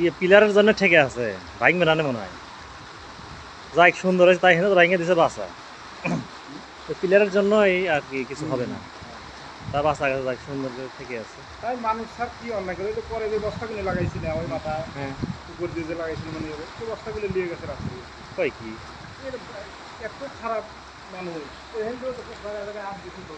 ইয়ে পিলারের জন্য ঠেকে আছে। ভাঙবে না মনে হয়। যাই সুন্দর হয়েছে তাই হেনে ভাঙে দিছে বাসা। তো পিলারের জন্য এই আর কি কিছু হবে না। তা বাসা গেছে যাই সুন্দর করে ঠেকে আছে। তাই মানুষ স্যার কি অন্যায় করে? ওই তো পরে যে বস্তাগুলো লাগাইছিল ওই মাথা হ্যাঁ। উপর দিয়ে যে লাগাইছিল মানে ওই বস্তাগুলো নিয়ে গেছে রাস্তা কয় কি? এত খারাপ মানুষ। ওই তো খুব ভালো জায়গায় হাত দিছিল,